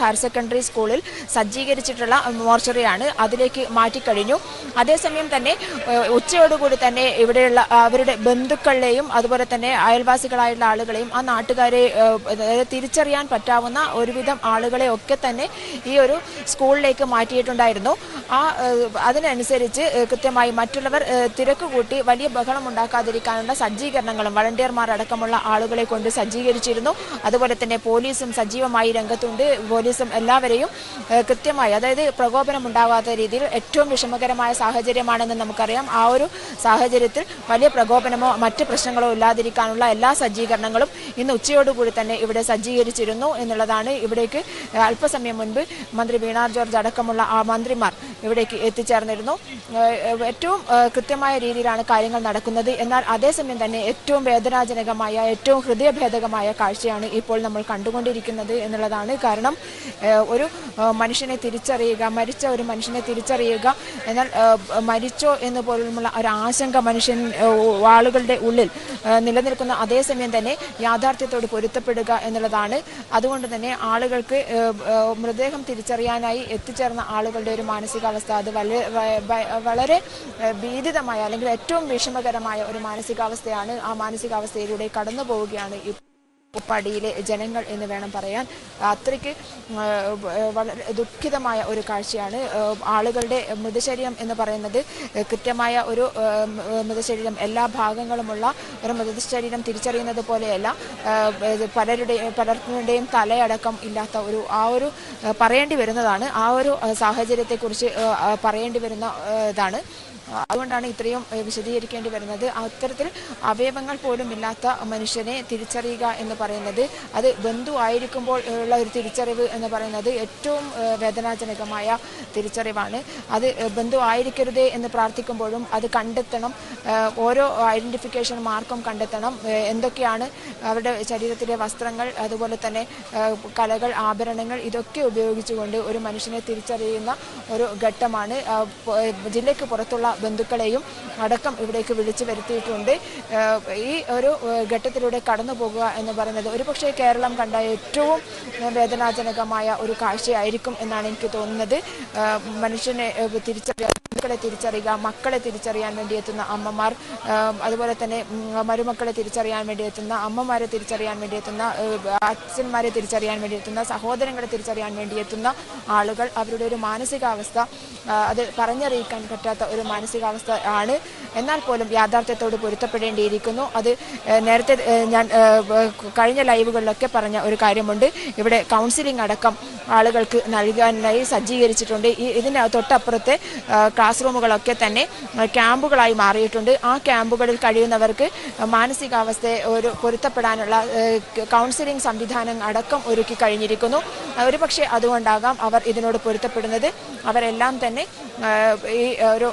Higher secondary സ്കൂളിൽ സജ്ജീകരിച്ചിട്ടുള്ള മോർച്ചറിയാണ് അതിലേക്ക് മാറ്റിക്കഴിഞ്ഞു. അതേസമയം തന്നെ ഉച്ചയോടുകൂടി തന്നെ ഇവിടെയുള്ള അവരുടെ ബന്ധുക്കളെയും അതുപോലെ തന്നെ അയൽവാസികളായുള്ള ആളുകളെയും ആ നാട്ടുകാരെ തിരിച്ചറിയാൻ പറ്റാവുന്ന ഒരുവിധം ആളുകളെ ഒക്കെ തന്നെ ഈ ഒരു സ്കൂളിലേക്ക് മാറ്റിയിട്ടുണ്ടായിരുന്നു. ആ അതിനനുസരിച്ച് കൃത്യമായി മറ്റുള്ളവർ തിരക്ക് കൂട്ടി വലിയ ബഹളം ഉണ്ടാക്കാതിരിക്കാനുള്ള സജ്ജീകരണങ്ങളും വളണ്ടിയർമാർ അടക്കമുള്ള ആളുകളെ കൊണ്ട് സജ്ജീകരിച്ചിരുന്നു. അതുപോലെ തന്നെ പോലീസും സജീവമായി രംഗത്തുണ്ട്. പോലീസും എല്ലാവരെയും കൃത്യമായി അതായത് പ്രകോപനം ഉണ്ടാകാത്ത രീതിയിൽ ഏറ്റവും വിഷമകരമായ സാഹചര്യമാണെന്ന് നമുക്കറിയാം. ആ ഒരു സാഹചര്യത്തിൽ വലിയ പ്രകോപനമോ മറ്റ് പ്രശ്നങ്ങളോ ഇല്ലാതിരിക്കാനുള്ള എല്ലാ സജ്ജീകരണങ്ങളും ഇന്ന് ഉച്ചയോടുകൂടി തന്നെ ഇവിടെ സജ്ജീകരിച്ചിരുന്നു എന്നുള്ളതാണ് ഇവിടേക്ക് അല്പസമയം മുൻപ് മന്ത്രി വീണ ജോർജ് അടക്കമുള്ള ആ മന്ത്രിമാർ ഇവിടേക്ക് എത്തിച്ചേർന്നിരുന്നു. ഏറ്റവും കൃത്യമായ രീതിയിലാണ് കാര്യങ്ങൾ നടക്കുന്നത്. എന്നാൽ അതേസമയം തന്നെ ഏറ്റവും വേദനാജനകമായ ഏറ്റവും ഹൃദയഭേദകമായ കാഴ്ചയാണ് ഇപ്പോൾ നമ്മൾ കണ്ടുകൊണ്ടിരിക്കുന്നത് എന്നുള്ളതാണ് കാരണം. ഒരു മനുഷ്യനെ തിരിച്ചറിയുക മരിച്ച ഒരു മനുഷ്യനെ തിരിച്ചറിയുക എന്നാൽ മരിച്ചോ എന്ന് പോലുള്ള ഒരു ആശങ്ക മനുഷ്യൻ ആളുകളുടെ ഉള്ളിൽ നിലനിൽക്കുന്ന അതേസമയം തന്നെ യാഥാർത്ഥ്യത്തോട് പൊരുത്തപ്പെടുക എന്നുള്ളതാണ്. അതുകൊണ്ട് തന്നെ ആളുകൾക്ക് മൃതദേഹം തിരിച്ചറിയാനായി എത്തിച്ചേർന്ന ആളുകളുടെ ഒരു മാനസികാവസ്ഥ അത് വളരെ ഭീതിതമായ അല്ലെങ്കിൽ ഏറ്റവും വിഷമകരമായ ഒരു മാനസികാവസ്ഥയാണ് ആ മാനസികാവസ്ഥയിലൂടെ കടന്നു പോവുകയാണ് ഉപ്പാടിയിലെ ജനങ്ങൾ എന്ന് വേണം പറയാൻ. അത്രയ്ക്ക് വളരെ ദുഃഖിതമായ ഒരു കാഴ്ചയാണ്. ആളുകളുടെ മൃതശരീരം എന്ന് പറയുന്നത് കൃത്യമായ ഒരു മൃതശരീരം എല്ലാ ഭാഗങ്ങളുമുള്ള ഒരു മൃതശരീരം തിരിച്ചറിയുന്നത് പോലെയല്ല. പലരുടെ പലരുടെയും തലയടക്കം ഇല്ലാത്ത ഒരു ആ ഒരു പറയേണ്ടി വരുന്നതാണ്. ആ ഒരു സാഹചര്യത്തെക്കുറിച്ച് പറയേണ്ടി വരുന്ന ഇതാണ്. അതുകൊണ്ടാണ് ഇത്രയും വിശദീകരിക്കേണ്ടി വരുന്നത്. അത്തരത്തിൽ അവയവങ്ങൾ പോലും ഇല്ലാത്ത മനുഷ്യനെ തിരിച്ചറിയുക എന്ന് പറയുന്നത് അത് ബന്ധു ആയിരിക്കുമ്പോൾ ഉള്ള ഒരു തിരിച്ചറിവ് എന്ന് പറയുന്നത് ഏറ്റവും വേദനാജനകമായ തിരിച്ചറിവാണ്. അത് ബന്ധു ആയിരിക്കരുതേ എന്ന് പ്രാർത്ഥിക്കുമ്പോഴും അത് കണ്ടെത്തണം. ഓരോ ഐഡന്റിഫിക്കേഷൻ മാർക്കും കണ്ടെത്തണം. എന്തൊക്കെയാണ് അവരുടെ ശരീരത്തിലെ വസ്ത്രങ്ങൾ അതുപോലെ തന്നെ കലകൾ ആഭരണങ്ങൾ ഇതൊക്കെ ഉപയോഗിച്ചുകൊണ്ട് ഒരു മനുഷ്യനെ തിരിച്ചറിയുന്ന ഒരു ഘട്ടമാണ്. ജില്ലയ്ക്ക് പുറത്തുള്ള ബന്ധുക്കളെയും അടക്കം ഇവിടേക്ക് വിളിച്ചു വരുത്തിയിട്ടുണ്ട്. ഈ ഒരു ഘട്ടത്തിലൂടെ കടന്നു പോകുക എന്ന് പറയുന്നത് ഒരുപക്ഷെ കേരളം കണ്ട ഏറ്റവും വേദനാജനകമായ ഒരു കാഴ്ചയായിരിക്കും എന്നാണ് എനിക്ക് തോന്നുന്നത്. മനുഷ്യനെ തിരിച്ചറിയാൻ ബന്ധുക്കളെ തിരിച്ചറിയുക മക്കളെ തിരിച്ചറിയാൻ വേണ്ടി എത്തുന്ന അമ്മമാർ അതുപോലെ തന്നെ മരുമക്കളെ തിരിച്ചറിയാൻ വേണ്ടി എത്തുന്ന അമ്മമാരെ തിരിച്ചറിയാൻ വേണ്ടി എത്തുന്ന അച്ഛന്മാരെ തിരിച്ചറിയാൻ വേണ്ടി എത്തുന്ന സഹോദരങ്ങളെ തിരിച്ചറിയാൻ വേണ്ടി എത്തുന്ന ആളുകൾ അവരുടെ ഒരു മാനസികാവസ്ഥ അത് പറഞ്ഞറിയിക്കാൻ പറ്റാത്ത ഒരു മാനസികാവസ്ഥ ആണ് എന്നാൽ പോലും യാഥാർത്ഥ്യത്തോട് പൊരുത്തപ്പെടേണ്ടിയിരിക്കുന്നു. അത് നേരത്തെ ഞാൻ കഴിഞ്ഞ ലൈവുകളിലൊക്കെ പറഞ്ഞ ഒരു കാര്യമുണ്ട്. ഇവിടെ കൗൺസിലിംഗ് അടക്കം ആളുകൾക്ക് നൽകാനായി സജ്ജീകരിച്ചിട്ടുണ്ട്. ഈ ഇതിന് തൊട്ടപ്പുറത്തെ ക്ലാസ് റൂമുകളൊക്കെ തന്നെ ക്യാമ്പുകളായി മാറിയിട്ടുണ്ട്. ആ ക്യാമ്പുകളിൽ കഴിയുന്നവർക്ക് മാനസികാവസ്ഥയെ ഒരു പൊരുത്തപ്പെടാനുള്ള കൗൺസിലിംഗ് സംവിധാനം അടക്കം ഒരുക്കി കഴിഞ്ഞിരിക്കുന്നു. ഒരുപക്ഷെ അതുകൊണ്ടാകാം അവർ ഇതിനോട് പൊരുത്തപ്പെടുന്നത്. അവരെല്ലാം തന്നെ ഈ ഒരു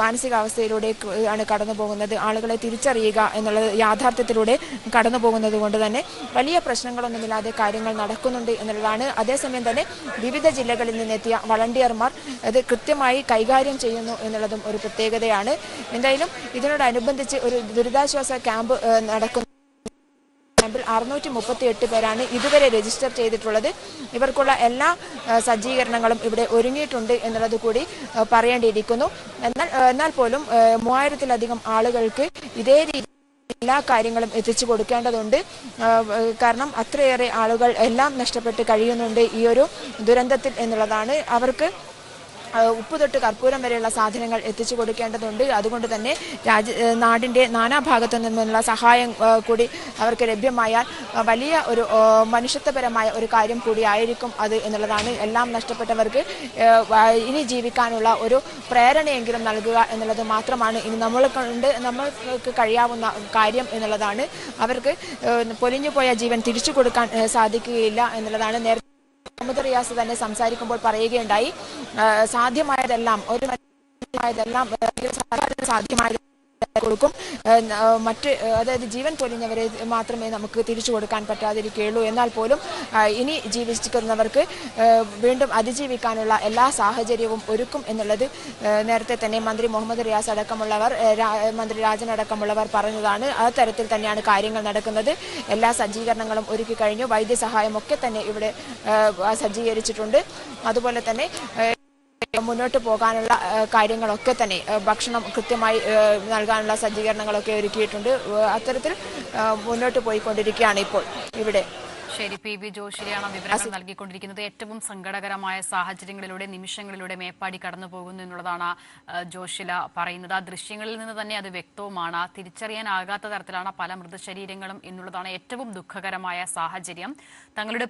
മാനസികാവസ്ഥയിലൂടെ ആണ് കടന്നു പോകുന്നത് ആളുകളെ തിരിച്ചറിയുക എന്നുള്ളത് യാഥാർത്ഥ്യത്തിലൂടെ കടന്നു പോകുന്നത് കൊണ്ട് തന്നെ വലിയ പ്രശ്നങ്ങളൊന്നുമില്ലാതെ കാര്യങ്ങൾ നടക്കുന്നുണ്ട് എന്നുള്ളതാണ്. അതേസമയം തന്നെ വിവിധ ജില്ലകളിൽ നിന്നെത്തിയ വളണ്ടിയർമാർ അത് കൃത്യമായി കൈകാര്യം ചെയ്യുന്നു എന്നുള്ളതും ഒരു പ്രത്യേകതയാണ്. എന്തായാലും ഇതിനോടനുബന്ധിച്ച് ഒരു ദുരിതാശ്വാസ ക്യാമ്പ് നടക്കുന്നു. ക്യാമ്പിൽ അറുന്നൂറ്റി മുപ്പത്തി എട്ട് പേരാണ് ഇതുവരെ രജിസ്റ്റർ ചെയ്തിട്ടുള്ളത്. ഇവർക്കുള്ള എല്ലാ സജ്ജീകരണങ്ങളും ഇവിടെ ഒരുങ്ങിയിട്ടുണ്ട് എന്നുള്ളത് കൂടി പറയേണ്ടിയിരിക്കുന്നു. എന്നാൽ എന്നാൽ പോലും മൂവായിരത്തിലധികം ആളുകൾക്ക് ഇതേ രീതി എല്ലാ കാര്യങ്ങളും എത്തിച്ചു കൊടുക്കേണ്ടതുണ്ട്. കാരണം അത്രയേറെ ആളുകൾ എല്ലാം നഷ്ടപ്പെട്ട് കഴിയുന്നുണ്ട് ഈ ഒരു ദുരന്തത്തിൽ എന്നുള്ളതാണ്. അവർക്ക് ഉപ്പ് തൊട്ട് കർപ്പൂരം വരെയുള്ള സാധനങ്ങൾ എത്തിച്ചു കൊടുക്കേണ്ടതുണ്ട്. അതുകൊണ്ട് തന്നെ രാജ്യ നാടിന്റെ നാനാഭാഗത്തു നിന്നുള്ള സഹായം കൂടി അവർക്ക് ലഭ്യമായാൽ വലിയ ഒരു മനുഷ്യത്വപരമായ ഒരു കാര്യം കൂടിയായിരിക്കും അത് എന്നുള്ളതാണ്. എല്ലാം നഷ്ടപ്പെട്ടവർക്ക് ഇനി ജീവിക്കാനുള്ള ഒരു പ്രേരണയെങ്കിലും നൽകുക എന്നുള്ളത് മാത്രമാണ്. ഇനി നമ്മൾ കൊണ്ട് നമ്മൾക്ക് കഴിയാവുന്ന കാര്യം എന്നുള്ളതാണ്. അവർക്ക് പൊലിഞ്ഞു പോയ ജീവൻ തിരിച്ചു കൊടുക്കാൻ സാധിക്കുകയില്ല എന്നുള്ളതാണ് നേരത്തെ മുഹമ്മദ് റിയാസ് തന്നെ സംസാരിക്കുമ്പോൾ പറയുകയുണ്ടായി സാധ്യമായതെല്ലാം ഒരു സാധ്യമായതെല്ലാം സാധ്യമായത് കൊടുക്കും. മറ്റ് അതായത് ജീവൻ പൊലിഞ്ഞവരെ മാത്രമേ നമുക്ക് തിരിച്ചു കൊടുക്കാൻ പറ്റാതിരിക്കുകയുള്ളൂ. എന്നാൽ പോലും ഇനി ജീവിച്ചിരിക്കുന്നവർക്ക് വീണ്ടും അതിജീവിക്കാനുള്ള എല്ലാ സാഹചര്യവും ഒരുക്കും എന്നുള്ളത് നേരത്തെ തന്നെ മന്ത്രി മുഹമ്മദ് റിയാസ് അടക്കമുള്ളവർ മന്ത്രി രാജൻ അടക്കമുള്ളവർ പറഞ്ഞതാണ്. ആ തരത്തിൽ തന്നെയാണ് കാര്യങ്ങൾ നടക്കുന്നത്. എല്ലാ സജ്ജീകരണങ്ങളും ഒരുക്കി കഴിഞ്ഞു. വൈദ്യസഹായമൊക്കെ തന്നെ ഇവിടെ സജ്ജീകരിച്ചിട്ടുണ്ട്. അതുപോലെ തന്നെ മുന്നോട്ട് പോകാനുള്ള കാര്യങ്ങളൊക്കെ തന്നെ ഭക്ഷണം കൃത്യമായി നൽകാനുള്ള സജ്ജീകരണങ്ങളൊക്കെ ഒരുക്കിയിട്ടുണ്ട്. അത്തരത്തിൽ മുന്നോട്ട് പോയിക്കൊണ്ടിരിക്കുകയാണ് ഇപ്പോൾ ഇവിടെ. ശരി പി. വി. ജോഷിയാണ് വിവരങ്ങൾ നൽകിക്കൊണ്ടിരിക്കുന്നത്. ഏറ്റവും സങ്കടകരമായ സാഹചര്യങ്ങളിലൂടെ നിമിഷങ്ങളിലൂടെ മേപ്പാടി കടന്നു പോകുന്നു എന്നുള്ളതാണ് ജോഷില പറയുന്നത്. ആ ദൃശ്യങ്ങളിൽ നിന്ന് തന്നെ അത് വ്യക്തവുമാണ്. തിരിച്ചറിയാനാകാത്ത തരത്തിലാണ് പല മൃതശരീരങ്ങളും എന്നുള്ളതാണ് ഏറ്റവും ദുഃഖകരമായ സാഹചര്യം. തങ്ങളുടെ